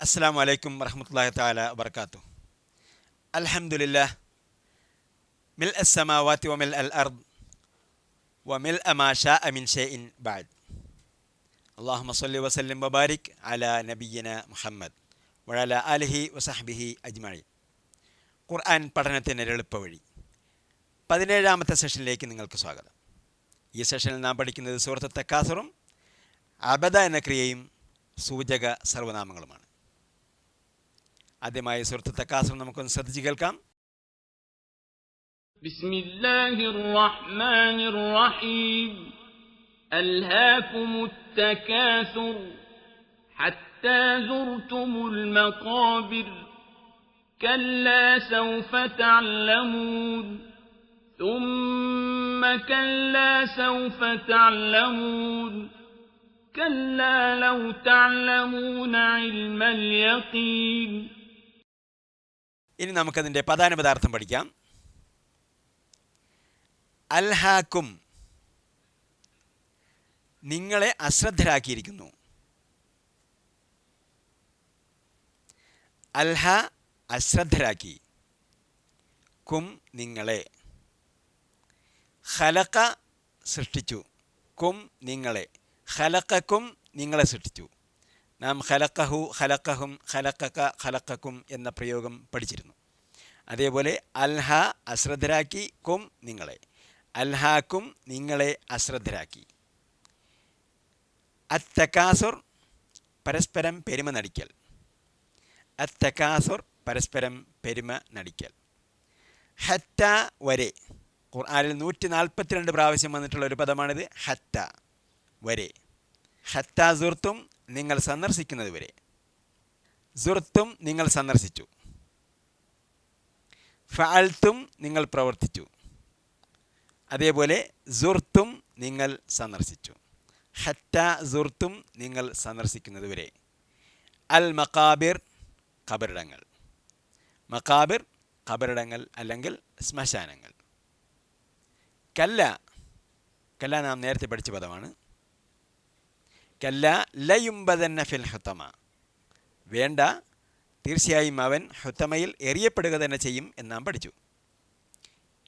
അസ്സാം വലൈക്കും വറഹമുല്ലാ താല വർക്കാത്തു അൽഹംദുലില്ലാ മിൽ അസ്സമാവാത്തി വമിൽ അൽ അർദ് വമിൽ അമാഷ അമിൻ ഷെയ്ൻ ബാദ് അള്ളാഹു മസല്ലി വസല്ലിം വബാരിക് അല നബിയന മുഹമ്മദ് വഴല അലഹി വസഹബിഹി അജ്മഴി ഖുർആൻ പഠനത്തിന് എളുപ്പവഴി പതിനേഴാമത്തെ സെഷനിലേക്ക് നിങ്ങൾക്ക് സ്വാഗതം. ഈ സെഷനിൽ നാം പഠിക്കുന്നത് സുഹൃത്ത് തക്കാസുറും അബദ എന്ന ക്രിയയും സൂചക സർവനാമങ്ങളുമാണ് ആദ്യമായി സുഹൃത്ത് തക്കാസുറും നമുക്കൊന്ന് ശ്രദ്ധിച്ച് കേൾക്കാം بسم الله الرحمن الرحيم ألهاكم التكاثر حتى زرتم المقابر كلا سوف تعلمون ثم كلا سوف تعلمون كلا لو تعلمون علم اليقين ഇനി നമുക്കതിന്റെ പ്രധാന പദാർത്ഥം പഠിക്കാം. അൽഹാക്കും നിങ്ങളെ അശ്രദ്ധരാക്കിയിരിക്കുന്നു. അൽഹ അശ്രദ്ധരാക്കി. കും നിങ്ങളെ. ഹലക്ക സൃഷ്ടിച്ചു. കും നിങ്ങളെ. ഹലക്കക്കും നിങ്ങളെ സൃഷ്ടിച്ചു. നാം ഖലക്കഹു ഖലക്കഹും ഖലക്കക്ക ഖലക്കക്കും എന്ന പ്രയോഗം പഠിച്ചിരുന്നു. അതേപോലെ അൽഹ അശ്രദ്ധരാക്കി കും നിങ്ങളെ. അൽഹാക്കും നിങ്ങളെ അശ്രദ്ധരാക്കി. അത്തക്കാസുർ പരസ്പരം പെരുമ നടിക്കൽ. അത്തക്കാസുർ പരസ്പരം പെരുമ നടിക്കൽ. ഹറ്റ വരെ. ഖുർആനിൽ നൂറ്റി നാൽപ്പത്തിരണ്ട് പ്രാവശ്യം വന്നിട്ടുള്ള ഒരു പദമാണിത്. ഹറ്റ വരെ. ഹത്ത സുർത്തും നിങ്ങൾ സന്ദർശിക്കുന്നതുവരെ. സുർത്തും നിങ്ങൾ സന്ദർശിച്ചു. ഫാൽത്തും നിങ്ങൾ പ്രവർത്തിച്ചു. അതേപോലെ സുർത്തും നിങ്ങൾ സന്ദർശിച്ചു. ഹറ്റ സുർത്തും നിങ്ങൾ സന്ദർശിക്കുന്നതുവരെ. അൽ മക്കാബിർ ഖബറിടങ്ങൾ. മക്കാബിർ ഖബറിടങ്ങൾ അല്ലെങ്കിൽ ശ്മശാനങ്ങൾ. കല്ല. കല്ല നാം നേരത്തെ പഠിച്ച പദമാണ്. കല്ല ലയുംബതന്ന ഫിൽ ഹുത്തമ. വേണ്ട തീർച്ചയായും അവൻ ഹുത്തമയിൽ എറിയപ്പെടുക തന്നെ ചെയ്യും എന്ന് പഠിച്ചു.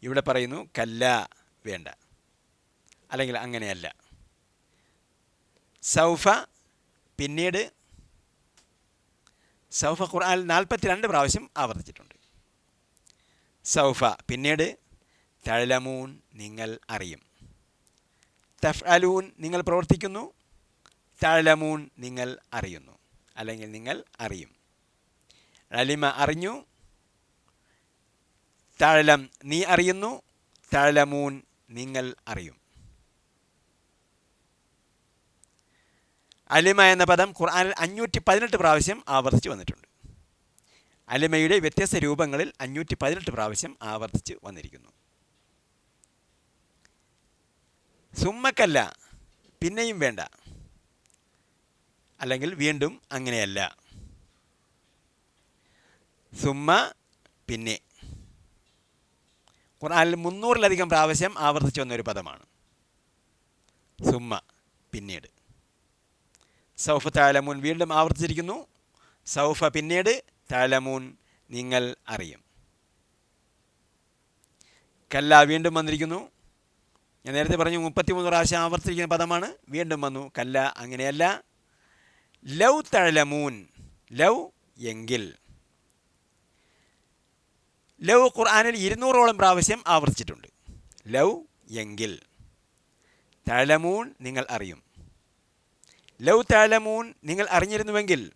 ഇവിടെ പറയുന്നു കല്ല വേണ്ട. അല്ലെങ്കിൽ അങ്ങനെയല്ല. സൗഫ പിന്നീട് സൗഫ ഖുർആൻ നാൽപ്പത്തി രണ്ട് പ്രാവശ്യം ആവർത്തിച്ചിട്ടുണ്ട്. സൗഫ പിന്നീട് തഴലമൂൻ നിങ്ങൾ അറിയും. തഫ് അലൂൻ നിങ്ങൾ പ്രവർത്തിക്കുന്നു. തഴലമൂൻ നിങ്ങൾ അറിയുന്നു. അല്ലെങ്കിൽ നിങ്ങൾ അറിയും. അലിമ അറിഞ്ഞു. തഴലം നീ അറിയുന്നു. തഴലമൂൻ നിങ്ങൾ അറിയും. അലിമ എന്ന പദം ഖുർആാനിൽ അഞ്ഞൂറ്റി പതിനെട്ട് പ്രാവശ്യം ആവർത്തിച്ച് വന്നിട്ടുണ്ട്. അലിമയുടെ വ്യത്യസ്ത രൂപങ്ങളിൽ അഞ്ഞൂറ്റി പതിനെട്ട് പ്രാവശ്യം ആവർത്തിച്ച് വന്നിരിക്കുന്നു. സുമ്മക്കല്ല പിന്നെയും വേണ്ട. അല്ലെങ്കിൽ വീണ്ടും അങ്ങനെയല്ല. സുമ്മ പിന്നെ. ഖുർആനിൽ മുന്നൂറിലധികം പ്രാവശ്യം ആവർത്തിച്ചു വന്നൊരു പദമാണ്. സുമ്മ പിന്നീട്. സൗഫ താലമൂൻ വീണ്ടും ആവർത്തിച്ചിരിക്കുന്നു. സൗഫ പിന്നീട് താലമൂൻ നിങ്ങൾ അറിയും. കല്ല വീണ്ടും വന്നിരിക്കുന്നു. ഞാൻ നേരത്തെ പറഞ്ഞു മുപ്പത്തിമൂന്ന് പ്രാവശ്യം ആവർത്തിച്ചിരിക്കുന്ന പദമാണ്. വീണ്ടും വന്നു കല്ല അങ്ങനെയല്ല. ലൗ തഴലമൂൻ ലൗ എങ്കിൽ. ലൗ ഖുർആാനിൽ ഇരുന്നൂറോളം പ്രാവശ്യം ആവർത്തിച്ചിട്ടുണ്ട്. ലൗ എങ്കിൽ. തഴലമൂൺ നിങ്ങൾ അറിയും. ലൗ തഴലമൂൻ നിങ്ങൾ അറിഞ്ഞിരുന്നുവെങ്കിൽ.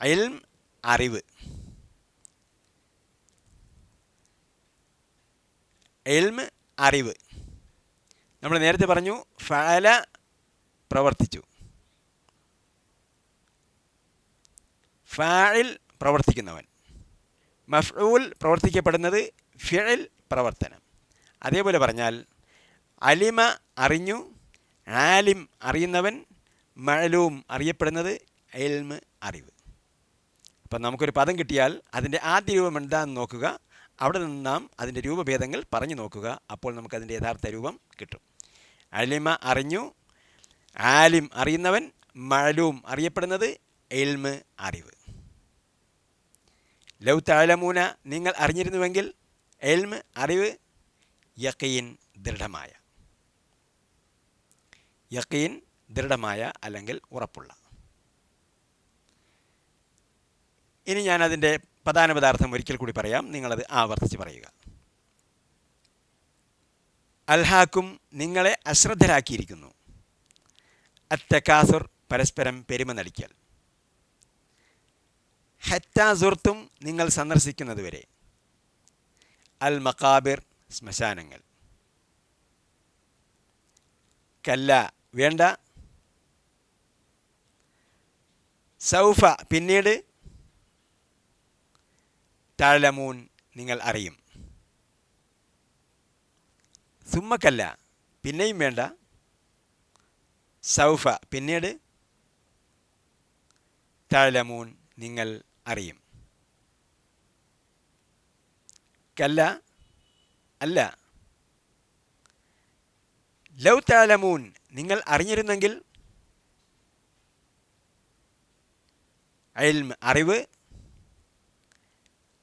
അയൽം അറിവ്. എൽമ് അറിവ്. നമ്മൾ നേരത്തെ പറഞ്ഞു ഫല പ്രവർത്തിച്ചു. ഫാഴിൽ പ്രവർത്തിക്കുന്നവൻ. മഫ്ഊൽ പ്രവർത്തിക്കപ്പെടുന്നത് ഫിഴിൽ പ്രവർത്തനം. അതേപോലെ പറഞ്ഞാൽ അലിമ അറിഞ്ഞു ആലിം അറിയുന്നവൻ മഴലൂം അറിയപ്പെടുന്നത് എൽമ് അറിവ്. അപ്പം നമുക്കൊരു പദം കിട്ടിയാൽ അതിന്റെ ആദ്യ രൂപം എന്താണെന്ന് നോക്കുക. അവിടെ നിന്ന് നാം അതിന്റെ രൂപഭേദങ്ങൾ പറഞ്ഞു നോക്കുക. അപ്പോൾ നമുക്കതിന്റെ യഥാർത്ഥ രൂപം കിട്ടും. അലിമ അറിഞ്ഞു ആലിം അറിയുന്നവൻ മഴലൂം അറിയപ്പെടുന്നത് എൽമ് അറിവ്. ലൗ താഴമൂന നിങ്ങൾ അറിഞ്ഞിരുന്നുവെങ്കിൽ എൽമ് അറിവ് യക്കീൻ ദൃഢമായ. യക്കീൻ ദൃഢമായ അല്ലെങ്കിൽ ഉറപ്പുള്ള. ഇനി ഞാൻ അതിന്റെ പ്രധാന പദാർത്ഥം ഒരിക്കൽ കൂടി പറയാം. നിങ്ങളത് ആവർത്തിച്ച് പറയുക. അൽഹാക്കും നിങ്ങളെ അശ്രദ്ധരാക്കിയിരിക്കുന്നു. അത്തക്കാസുർ പരസ്പരം പെരുമ നടിക്കൽ ഹറ്റാസുർത്തും നിങ്ങൾ സന്ദർശിക്കുന്നതുവരെ. അൽ മക്കാബിർ ശ്മശാനങ്ങൾ. കല്ല വേണ്ട. സൗഫ പിന്നീട്. താഴമൂൻ നിങ്ങൾ അറിയും. സുമ്മക്കല്ല പിന്നെയും വേണ്ട. സൗഫ. പിന്നീട് താഴമൂൻ നിങ്ങൾ അറിയും. കല്ല അല്ല. ലൗ താലമൂൻ നിങ്ങൾ അറിഞ്ഞിരുന്നെങ്കിൽ അയൽമ അറിവ്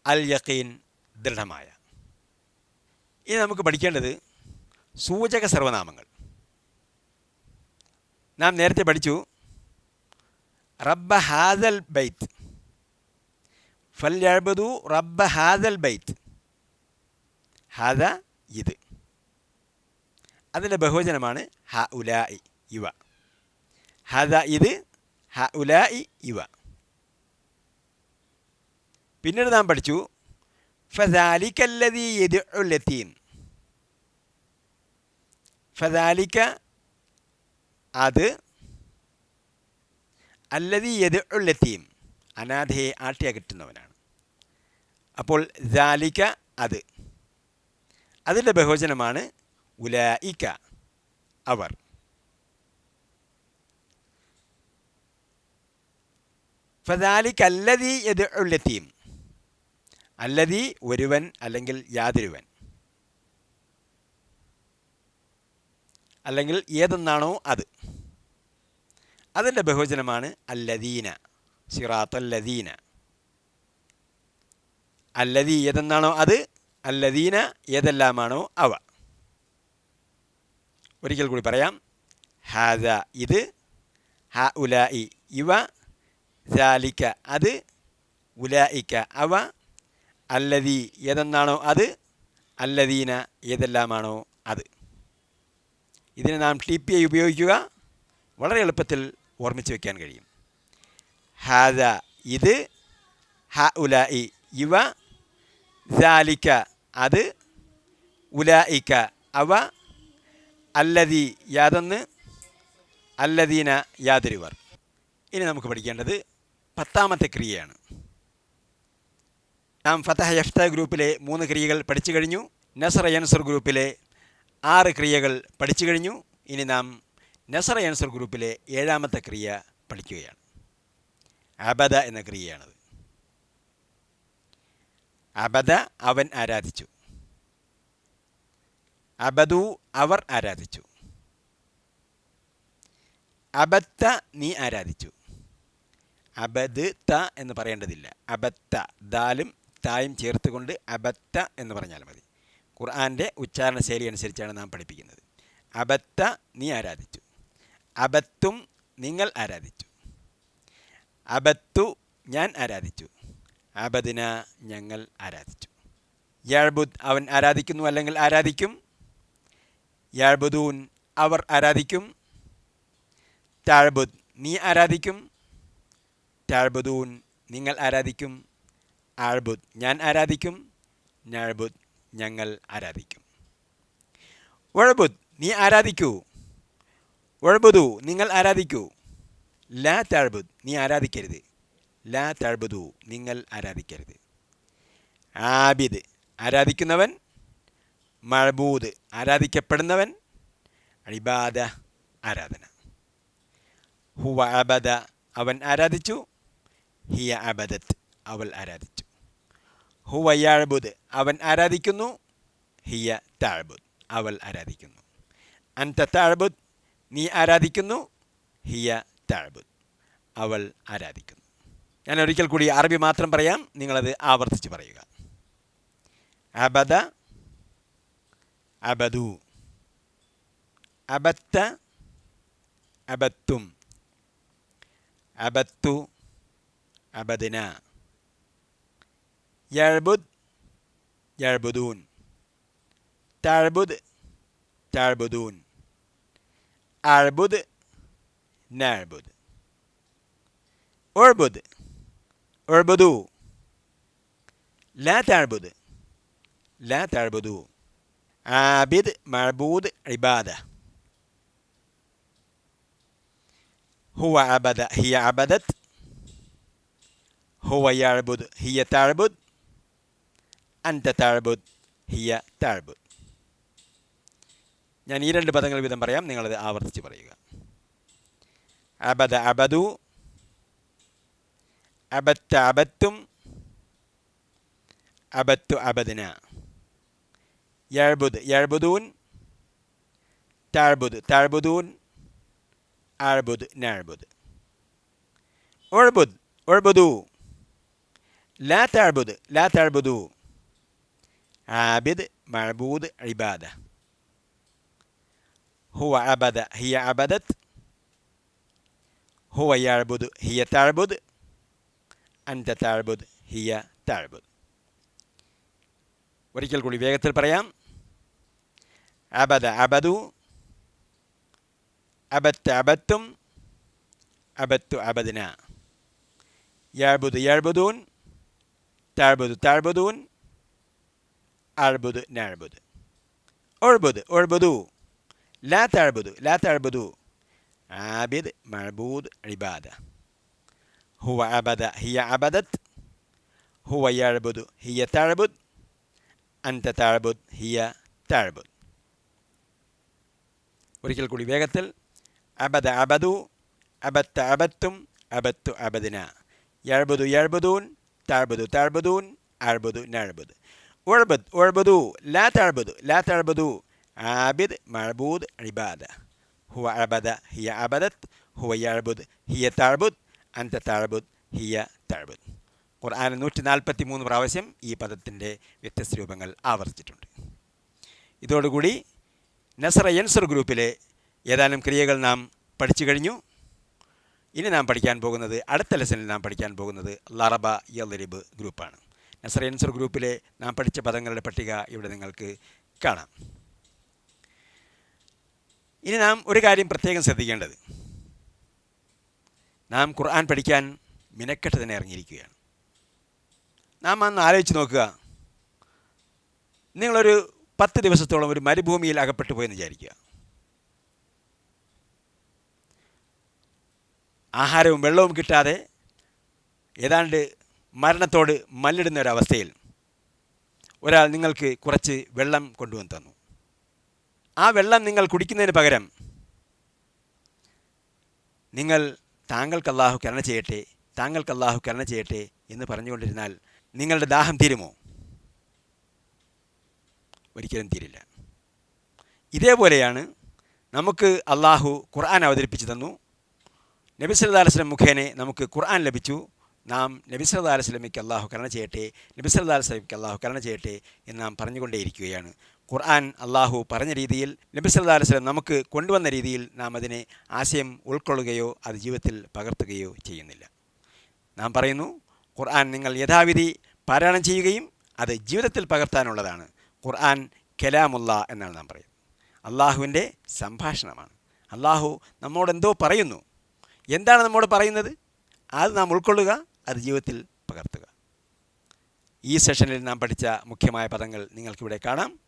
അൽ യക്കീൻ ദൃഢമായ. ഇനി നമുക്ക് പഠിക്കേണ്ടത് സൂചക സർവനാമങ്ങൾ. നാം നേരത്തെ പഠിച്ചു. റബ്ബ ഹാദൽ ബൈത്ത്. ഫൽയബദു റബ്ബ ഹാദൽ ബൈത്ത്. ഹാദ ഇത്. അതിന്റെ ബഹുവചനമാണ് ഹ ഉലായി ഇവ. ഹദ ഇത് ഹ ഉലായി ഇവ. പിന്നീട് നാം പഠിച്ചു. ഫദാലിക്കല്ലതി യദ്ഉല്ലത്തീം ഫദാലിക്ക അത് അല്ലതി യദ്ഉല്ലത്തീം അനാഥയെ ആട്ടിയകറ്റുന്നവനാണ് അപ്പോൾ ജാലിക അത്. അതിന്റെ ബഹുവചനമാണ് ഉലായിക്ക അവർ. ഫദാലിക്ക് അല്ലതി എത് ഉള്ളെത്തിയും അല്ലതി ഒരുവൻ അല്ലെങ്കിൽ യാതൊരുവൻ. അല്ലെങ്കിൽ ഏതെന്നാണോ അത്. അതിന്റെ ബഹുവചനമാണ് അല്ലദീന സിറാത്തല്ലദീന. അല്ലദീ ഏതെന്നാണോ അത് അല്ലദീന ഏതെല്ലാമാണോ അവ. ഒരിക്കൽ കൂടി പറയാം. ഹാദ ഇത് ഹ ഉലായി ഇവ ജാലിക്ക അത് ഉലായിക്ക അവ. അല്ലദീ ഏതെന്നാണോ അത് അല്ലദീന ഏതെല്ലാമാണോ അത്. ഇതിനെ നാം ടി പി ഐ ഉപയോഗിക്കുക. വളരെ എളുപ്പത്തിൽ ഓർമ്മിച്ച് വയ്ക്കാൻ കഴിയും. ഹാദ ഇത് ഹ ഉല ഇ ഇവ ജാലിക്ക അത് ഉലായിക്ക അവ അല്ലതി യാതൊന്ന് അല്ലദീന യാതൊരുവർ. ഇനി നമുക്ക് പഠിക്കേണ്ടത് പത്താമത്തെ ക്രിയയാണ്. നാം ഫതഹ യഫ്ത ഗ്രൂപ്പിലെ മൂന്ന് ക്രിയകൾ പഠിച്ചു കഴിഞ്ഞു. നസർ യൻസർ ഗ്രൂപ്പിലെ ആറ് ക്രിയകൾ പഠിച്ചു കഴിഞ്ഞു. ഇനി നാം നസർ ആൻസർ ഗ്രൂപ്പിലെ ഏഴാമത്തെ ക്രിയ പഠിക്കുകയാണ്. അബദ എന്ന ക്രിയയാണത്. അബദ അവൻ ആരാധിച്ചു. അബദു അവർ ആരാധിച്ചു. അബത്ത നീ ആരാധിച്ചു. അബദ് ത എന്ന് പറയേണ്ടതില്ല. അബത്ത ദാലും തായും ചേർത്തുകൊണ്ട് അബത്ത എന്ന് പറഞ്ഞാൽ മതി. ഖുർആന്റെ ഉച്ചാരണ ശൈലി അനുസരിച്ചാണ് നാം പഠിപ്പിക്കുന്നത്. അബത്ത നീ ആരാധിച്ചു. അബത്തും നിങ്ങൾ ആരാധിച്ചു. അബത്തു ഞാൻ ആരാധിച്ചു. അബദിന ഞങ്ങൾ ആരാധിച്ചു. യാഴ്ബുദ് അവൻ ആരാധിക്കുന്നു അല്ലെങ്കിൽ ആരാധിക്കും? യാഴ്ബുദൂൻ അവർ ആരാധിക്കും? താഴ്ബുദ് നീ ആരാധിക്കും? താഴ്ബുദൂൻ നിങ്ങൾ ആരാധിക്കും? ആഴ്ബുദ് ഞാൻ ആരാധിക്കും? ഞാഴ്ബുദ് ഞങ്ങൾ ആരാധിക്കും. ഒഴബുദ് നീ ആരാധിക്കൂ? ഒഴബുദു നിങ്ങൾ ആരാധിക്കൂ? ലാ താഴ്ബുദ് നീ ആരാധിക്കരുത്. ലാ താഴ്ബുദു നിങ്ങൾ ആരാധിക്കരുത്. ആബിദ് ആരാധിക്കുന്നവൻ. മഴബൂദ് ആരാധിക്കപ്പെടുന്നവൻ. അഴിബാദ ആരാധന. ഹുവ അബദ അവൻ ആരാധിച്ചു. ഹിയ അബദത്ത് അവൾ ആരാധിച്ചു. ഹുവ യാഴ്ബുദ് അവൻ ആരാധിക്കുന്നു? ഹിയ താഴ്ബുദ്. അവൾ ആരാധിക്കുന്നു. അൻത താഴ്ബുദ്. നീ ആരാധിക്കുന്നു? ഹിയ താഴ്ബുദ്. അവൾ ആരാധിക്കുന്നു. ഞാൻ ഒരിക്കൽ കൂടി അറബി മാത്രം പറയാം. നിങ്ങളത് ആവർത്തിച്ച് പറയുക. അബദ അബദു അബത്ത അബത്തും അബത്തു അബദിന. يربد يربدون تربد تربدون أربد نربد أربد أربدو لا تربد لا تربدو عابد مربود عبادة. هو عبد هي عبدت. هو يعبد هي تعبد. അൻത താഴ്ബുദ് ഹിയ താഴ്ബുദ് ഞാൻ ഈ രണ്ട് പദങ്ങൾ വീതം പറയാം. നിങ്ങളത് ആവർത്തിച്ച് പറയുക. അബദ അബദു അബത്ത അബത്തും അബത്തു അബദിന. യഴ്ബുദ് യഴ്ബുദൂൻ താഴ്ബുദ് താഴ്ബുദൂൻ ആഴ്ബുദ് നാഴ്ബുദ് ഒഴ്ബുദ് ഒഴ്ബുദു ലാ താഴ്ബുദ് ലാ താഴ്ബുദു ആബിദ് മഅബൂദ് ഇബാദ هو عبد هي عبدت هو يعبد هي تعبد أنت تعبد هي تعبد ഒരിക്കൽ കൂടി വേഗത്തിൽ പറയാം അബദ അബദു അബത്ത് അബത്തും അബത്തു അബദിന യഅബുദ് യഅബുദൂൻ തഅബുദു തഅബുദൂൻ അഅബുദ് നഅബുദ് ഉഅബുദ് ഉഅബുദു ലാ തഅബുദു ലാ തഅബുദു ആബിദ് മഅബൂദ് ഇബാദ ഹുവ അബദ ഹിയ അബദത് ഹുവ യഅബുദു ഹിയ തഅബുദ് അൻത താഴ്ബുദ് ഹിയ താഴ്ബുദ് ഒരിക്കൽ കൂടി വേഗത്തിൽ. അബദ അബദു അബത്ത അബത്തും അബത്തു അബദിന. യഴ്ബുദു യഴ്ബുദൂൻ താഴ്ബുദു താഴ്ബുദൂൻ അഴ്ബുദു നഴ്ബുദ് ഉഴ്ബദ് ഉഴ്ബുദു ലാ താഴ്ബുദു ലാ താഴ്ബുദു ആബിദ് മഅബൂദ് ഇബാദ ഹുവ അബദ ഹിയ അബദത് ഹുവ യഴ്ബുദ് ഹിയ താഴ്ബുദ് അൻത താഴ്ബുദ് ഹിയ താഴ്ബുദ് ഖുർആൻ നൂറ്റി നാൽപ്പത്തി മൂന്ന് പ്രാവശ്യം ഈ പദത്തിന്റെ വ്യത്യസ്ത രൂപങ്ങൾ ആവർത്തിച്ചിട്ടുണ്ട്. ഇതോടുകൂടി നസറ യൻസർ ഗ്രൂപ്പിലെ ഏതാനും ക്രിയകൾ നാം പഠിച്ചു കഴിഞ്ഞു. ഇനി നാം പഠിക്കാൻ പോകുന്നത് അടുത്ത ലെസണിൽ നാം പഠിക്കാൻ പോകുന്നത് ലറബ യലിബ് ഗ്രൂപ്പാണ്. നസറ യൻസർ ഗ്രൂപ്പിലെ നാം പഠിച്ച പദങ്ങളുടെ പട്ടിക ഇവിടെ നിങ്ങൾക്ക് കാണാം. ഇനി നാം ഒരു കാര്യം പ്രത്യേകം ശ്രദ്ധിക്കേണ്ടത്. നാം ഖുർആൻ പഠിക്കാൻ മിനക്കെട്ട് തന്നെ ഇറങ്ങിയിരിക്കുകയാണ്. നാം അന്ന് ആലോചിച്ച് നോക്കുക. നിങ്ങളൊരു പത്ത് ദിവസത്തോളം ഒരു മരുഭൂമിയിൽ അകപ്പെട്ടു പോയെന്ന് വിചാരിക്കുക. ആഹാരവും വെള്ളവും കിട്ടാതെ ഏതാണ്ട് മരണത്തോട് മല്ലിടുന്ന ഒരവസ്ഥയിൽ ഒരാൾ നിങ്ങൾക്ക് കുറച്ച് വെള്ളം കൊണ്ടുവന്ന് തന്നു. ആ വെള്ളം നിങ്ങൾ കുടിക്കുന്നതിന് പകരം നിങ്ങൾ താങ്കൾക്ക് അള്ളാഹു കരുണ ചെയ്യട്ടെ താങ്കൾക്ക് അള്ളാഹു കരുണ ചെയ്യട്ടെ എന്ന് പറഞ്ഞുകൊണ്ടിരുന്നാൽ നിങ്ങളുടെ ദാഹം തീരുമോ? ഒരിക്കലും തീരില്ല. ഇതേപോലെയാണ് നമുക്ക് അള്ളാഹു ഖുർആൻ അവതരിപ്പിച്ചു തന്നു. നബി വസല്ലം മുഖേനെ നമുക്ക് ഖുർആൻ ലഭിച്ചു. നാം നബി സല്ലല്ലാഹു അലൈഹി വസല്ലമയ്ക്ക് അള്ളാഹു കരുണ ചെയ്യട്ടെ നബി സല്ലല്ലാഹു അലൈഹി വസല്ലമയ്ക്ക് അള്ളാഹു കരുണ ചെയ്യട്ടെ എന്ന് നാം പറഞ്ഞുകൊണ്ടേയിരിക്കുകയാണ്. ഖുർആൻ അള്ളാഹു പറഞ്ഞ രീതിയിൽ നബി സല്ലല്ലാഹു അലൈഹി വസല്ലം നമുക്ക് കൊണ്ടുവന്ന രീതിയിൽ നാം അതിനെ ആശയം ഉൾക്കൊള്ളുകയോ അത് ജീവിതത്തിൽ പകർത്തുകയോ ചെയ്യുന്നില്ല. നാം പറയുന്നു ഖുർആൻ നിങ്ങൾ യഥാവിധി പാരായണം ചെയ്യുകയും അത് ജീവിതത്തിൽ പകർത്താനുള്ളതാണ്. ഖുർആൻ കലാമുള്ള എന്നാണ് നാം പറയുന്നത്. അള്ളാഹുവിന്റെ സംഭാഷണമാണ്. അള്ളാഹു നമ്മോട് എന്തോ പറയുന്നു. എന്താണ് നമ്മോട് പറയുന്നത്? അത് നാം ഉൾക്കൊള്ളുക അത് ജീവിതത്തിൽ പകർത്തുക. ഈ സെഷനിൽ നാം പഠിച്ച മുഖ്യമായ പദങ്ങൾ നിങ്ങൾക്കിവിടെ കാണാം.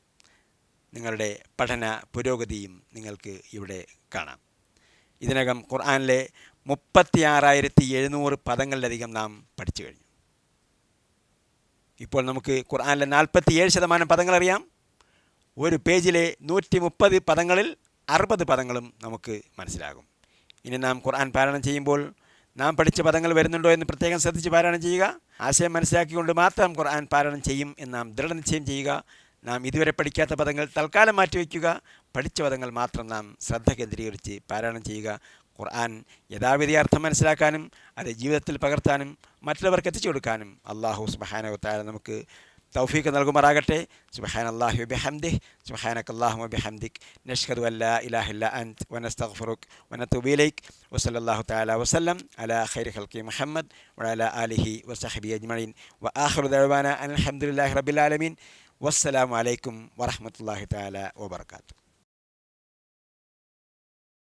നിങ്ങളുടെ പഠന പുരോഗതിയും നിങ്ങൾക്ക് ഇവിടെ കാണാം. ഇതിനകം ഖുർആാനിലെ മുപ്പത്തി ആറായിരത്തി എഴുന്നൂറ് പദങ്ങളിലധികം നാം പഠിച്ചു കഴിഞ്ഞു. ഇപ്പോൾ നമുക്ക് ഖുർആാനിലെ നാൽപ്പത്തി ഏഴ് ശതമാനം പദങ്ങൾ അറിയാം. ഒരു പേജിലെ നൂറ്റി മുപ്പത് പദങ്ങളിൽ അറുപത് പദങ്ങളും നമുക്ക് മനസ്സിലാകും. ഇനി നാം ഖുർആൻ പാരായണം ചെയ്യുമ്പോൾ നാം പഠിച്ച പദങ്ങൾ വരുന്നുണ്ടോ എന്ന് പ്രത്യേകം ശ്രദ്ധിച്ച് പാരായണം ചെയ്യുക. ആശയം മനസ്സിലാക്കിക്കൊണ്ട് മാത്രം ഖുർആൻ പാരായണം ചെയ്യും എന്ന് നാം ദൃഢനിശ്ചയം ചെയ്യുക. നാം ഇതുവരെ പഠിക്കാത്ത പദങ്ങൾ തൽക്കാലം മാറ്റിവെക്കുക. പഠിച്ച പദങ്ങൾ മാത്രം നാം ശ്രദ്ധ കേന്ദ്രീകരിച്ച് പാരായണം ചെയ്യുക. ഖുർആൻ യഥാവിധി അർത്ഥം മനസ്സിലാക്കാനും അത് ജീവിതത്തിൽ പകർത്താനും മറ്റുള്ളവർക്ക് എത്തിച്ചു കൊടുക്കാനും അള്ളാഹു സുബഹാനവത്തായ നമുക്ക് തൗഫീഖ് നൽകുമാറാകട്ടെ സുബഹാൻ അള്ളാഹു ബിഹംദിഹ് സുബഹാനക് അള്ളാഹു ബിഹംദിക് നഷ്ഹദു അല്ലാ ഇലാഹ ഇല്ല അൻത് വനസ്തഗ്ഫിറുക് വനതൂബു ഇലൈക് വസല്ലല്ലാഹു തആല വസല്ലം അലാ ഖൈരി ഖൽഖി മുഹമ്മദ് വഅലാ ആലിഹി വസഹബി അജ്മഈൻ വആഖിറു ദഅവാന അനിൽ ഹംദുലില്ലാഹി റബ്ബിൽ ആലമീൻ വസ്സലാമു അലൈക്കും വറഹ്മത്തുള്ളാഹി തആല വബറകാതുഹു